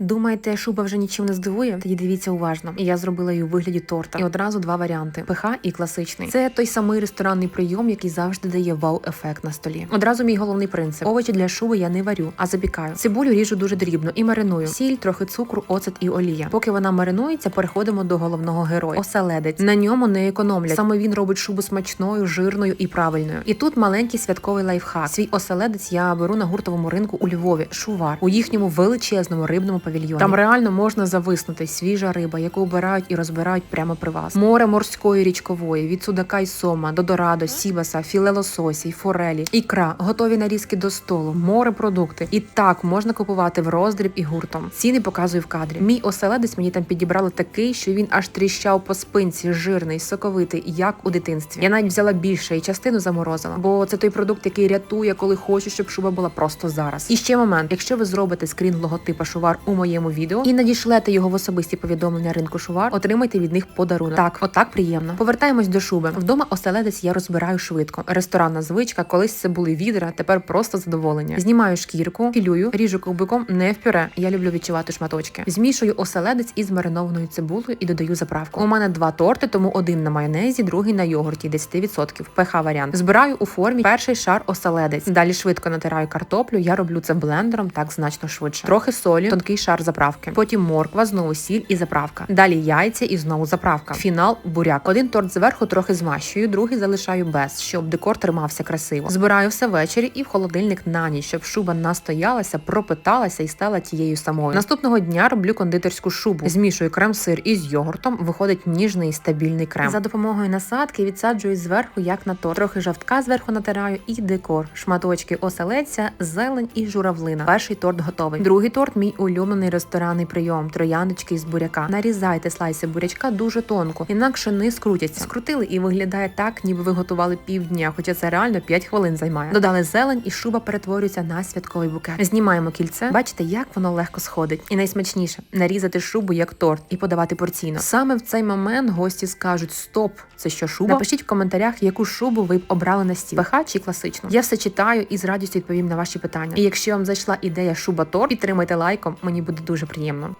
Думаєте, шуба вже нічим не здивує? Тоді дивіться уважно. І я зробила її у вигляді торта. І одразу два варіанти: ПХ і класичний. Це той самий ресторанний прийом, який завжди дає вау-ефект на столі. Одразу мій головний принцип: овочі для шуби я не варю, а запікаю. Цибулю ріжу дуже дрібно і мариную. Сіль, трохи цукру, оцет і олія. Поки вона маринується, переходимо до головного героя. Оселедець. На ньому не економлять. Саме він робить шубу смачною, жирною і правильною. І тут маленький святковий лайфхак. Свій оселедець я беру на гуртовому ринку у Львові. Шувар у їхньому величезному рибному павільйоні. Там реально можна зависнути свіжа риба, яку обирають і розбирають прямо при вас. Море морської річкової від судака й сома, до дорадо, сібаса, філе лососі, форелі, ікра, готові нарізки до столу, морепродукти. І так можна купувати в роздріб і гуртом. Ціни показую в кадрі. Мій оселедець мені там підібрали такий, що він аж тріщав по спинці, жирний, соковитий, як у дитинстві. Я навіть взяла більше і частину заморозила, бо це той продукт, який рятує, коли хочу, щоб шуба була просто зараз. І ще момент: якщо ви зробите скрін логотипа шувар у моєму відео і надішлете його в особисті повідомлення ринку шувар, отримайте від них подарунок. Так, отак приємно. Повертаємось до шуби. Вдома оселедець я розбираю швидко. Ресторанна звичка, колись це були відра, тепер просто задоволення. Знімаю шкірку, філюю, ріжу ковбиком не в пюре. Я люблю відчувати шматочки. Змішую оселедець із маринованою цибулею і додаю заправку. У мене два торти, тому один на майонезі, другий на йогурті 10%. ПХ варіант. Збираю у формі перший шар оселедець. Далі швидко натираю картоплю. Я роблю це блендером так значно швидше. Трохи солі, тонкий шар заправки. Потім морква, знову сіль і заправка. Далі яйця і знову заправка. Фінал буряк. Один торт зверху трохи змащую, другий залишаю без, щоб декор тримався красиво. Збираю все ввечері і в холодильник на ніч, щоб шуба настоялася, пропиталася і стала тією самою. Наступного дня роблю кондитерську шубу. Змішую крем-сир із йогуртом. Виходить ніжний стабільний крем. За допомогою насадки відсаджую зверху, як на торт. Трохи жовтка зверху натираю і декор. Шматочки оселедця, зелень і журавлина. Перший торт готовий. Другий торт мій улюблений ресторанний прийом. Трояночки із буряка. Нарізайте слайси бурячка дуже тонко, інакше не скрутяться. Скрутили і виглядає так, ніби ви готували півдня, хоча це реально 5 хвилин займає. Додали зелень, і шуба перетворюється на святковий букет. Знімаємо кільце. Бачите, як воно легко сходить. І найсмачніше нарізати шубу як торт і подавати порційно. Саме в цей момент гості скажуть: Стоп, це що шуба? Напишіть в коментарях, яку шубу ви б обрали на стіл. ПХ чи класичну. Я все читаю і з радістю відповім на ваші питання. І якщо вам зайшла ідея шуба торт, підтримайте лайком, мені буде дуже приємно.